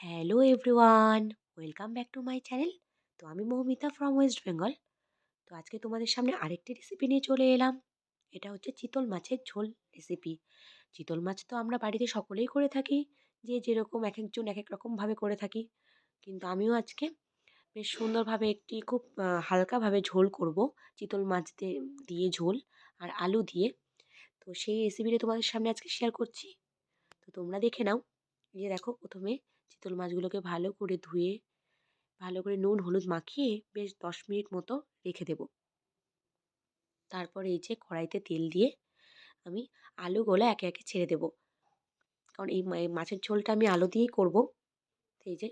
Hello everyone welcome back to my channel তো আমি Moumita from West Bengal তো আজকে তোমাদের সামনে আরেকটি রেসিপি নিয়ে চলে এলাম। এটা হচ্ছে চিতল মাছের ঝোল রেসিপি চিতল মাছ তো আমরা বাড়িতে সকলেই করে থাকি, যে যেরকম এক একজন এক এক রকমভাবে করে থাকি। কিন্তু আমিও আজকে বেশ সুন্দরভাবে একটি খুব হালকাভাবে ঝোল করব, চিতল মাছ দিয়ে ঝোল আর আলু দিয়ে। তো সেই রেসিপিটা তোমাদের সামনে আজকে শেয়ার করছি। তো তোমরা দেখে নাও। যে দেখো প্রথমে চিতল মাছগুলোকে ভালো করে ধুয়ে, ভালো করে নুন, হলুদ মাখিয়ে বেশ দশ মিনিট মতো রেখে দেব। তারপর এই যে কড়াইতে তেল দিয়ে আমি আলুগুলো একে একে ছেড়ে দেব। কারণ এই মাছের ঝোলটা আমি আলু দিয়েই করব। এই যে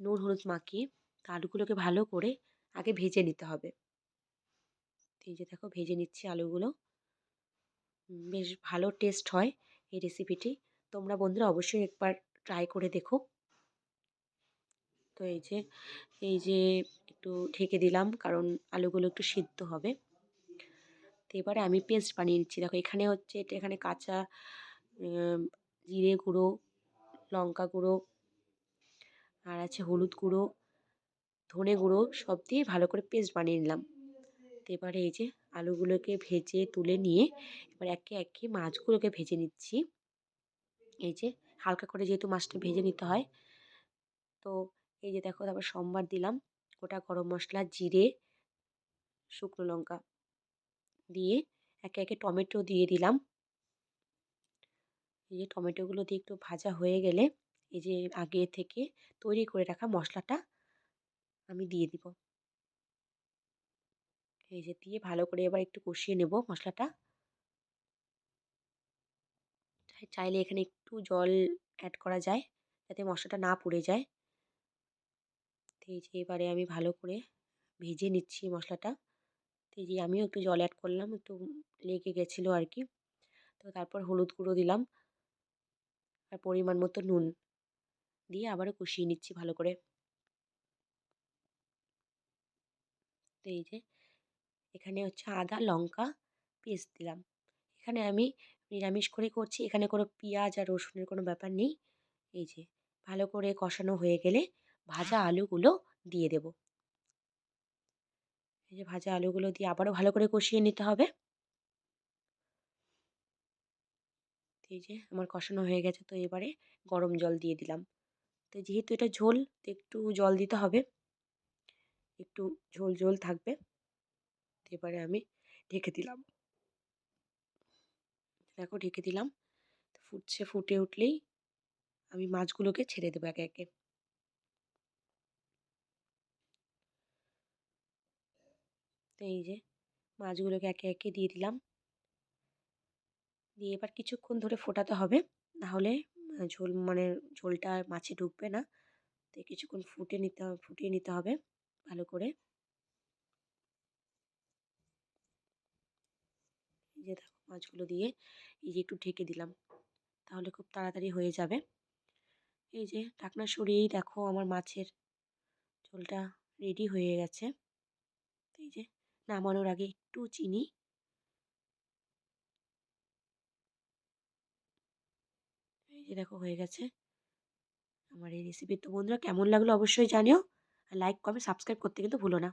নুন, হলুদ মাখিয়ে আলুগুলোকে ভালো করে আগে ভেজে নিতে হবে। এই যে দেখো ভেজে নিচ্ছি আলুগুলো। বেশ ভালো টেস্ট হয় এই রেসিপিটি তোমরা বন্ধুরা অবশ্যই একবার ট্রাই করে দেখো। তো এই যে এই যে একটু ঢেকে দিলাম, কারণ আলুগুলো একটু সিদ্ধ হবে। তো এবারে আমি পেস্ট বানিয়ে নিচ্ছি। দেখো, এখানে হচ্ছে এটা, এখানে কাঁচা জিরে গুঁড়ো, লঙ্কা গুঁড়ো, আর আছে হলুদ গুঁড়ো, ধনে গুঁড়ো, সব দিয়ে ভালো করে পেস্ট বানিয়ে নিলাম। তো এবারে এই যে আলুগুলোকে ভেজে তুলে নিয়ে এবার একে একে মাছগুলোকে ভেজে নিচ্ছি। এই যে হালকা করে যেহেতু মাছটা ভেজে নিতে হয়, তো এই যে দেখো তারপর সোমবার দিলাম। গোটা গরম মশলা, জিরে, শুকনো লঙ্কা দিয়ে একে একে টমেটো দিয়ে দিলাম। এই যে টমেটোগুলো দিয়ে একটু ভাজা হয়ে গেলে এই যে আগে থেকে তৈরি করে রাখা মশলাটা আমি দিয়ে দিব। এই যে দিয়ে ভালো করে এবার একটু কষিয়ে নেব মশলাটা। চাইলে এখানে একটু জল অ্যাড করা যায় যাতে মশলাটা না পুড়ে যায়। তো এই যে এবারে আমি ভালো করে ভেজে নিচ্ছি মশলাটা। তো এই যে আমিও একটু জল অ্যাড করলাম, একটু লেগে গেছিল আর কি তো তারপর হলুদ গুঁড়ো দিলাম আর পরিমাণ মতো নুন দিয়ে আবারও কষিয়ে নিচ্ছি ভালো করে। তো এই যে এখানে হচ্ছে আদা, লঙ্কা, পেস্ট দিলাম। এখানে আমি নিরামিষ করে করছি, এখানে কোনো পেঁয়াজ আর রসুনের কোনো ব্যাপার নেই। এই যে ভালো করে কষানো হয়ে গেলে ভাজা আলুগুলো দিয়ে দেব। এই যে ভাজা আলুগুলো দিয়ে আবারও ভালো করে কষিয়ে নিতে হবে। এই যে আমার কষানো হয়ে গেছে, তো এবারে গরম জল দিয়ে দিলাম। তো যেহেতু এটা ঝোল, তো একটু জল দিতে হবে। একটু ঝোল ঝোল থাকবে। এবারে আমি ঢেকে দিলাম। দেখো ঢেকে দিলাম। ফুটছে, ফুটে উঠলেই আমি মাছগুলোকে ছেড়ে দেবো একে একে। এই যে, মাছগুলোকে একে একে দিয়ে দিলাম। দিয়ে এবার কিছুক্ষণ ধরে ফোটাতে হবে। নাহলে ঝোল মানে ঝোলটা মাছে ঢুকবে না। তো কিছুক্ষণ ফুটে নিতে হবে ফুটিয়ে নিতে হবে ভালো করে। এই যে দেখো মাছগুলো দিয়ে এই যে একটু ঢেকে দিলাম। তাহলে খুব তাড়াতাড়ি হয়ে যাবে। এই যে ঢাকনা সরিয়েই দেখো আমার মাছের ঝোলটা রেডি হয়ে গেছে। এই যে নামানোর আগে একটু চিনি। এই যে দেখো হয়ে গেছে। আমার এই রেসিপি তো বন্ধুরা কেমন লাগল অবশ্যই জানিও। আর লাইক কমেন্ট সাবস্ক্রাইব করতে কিন্তু ভুলো না।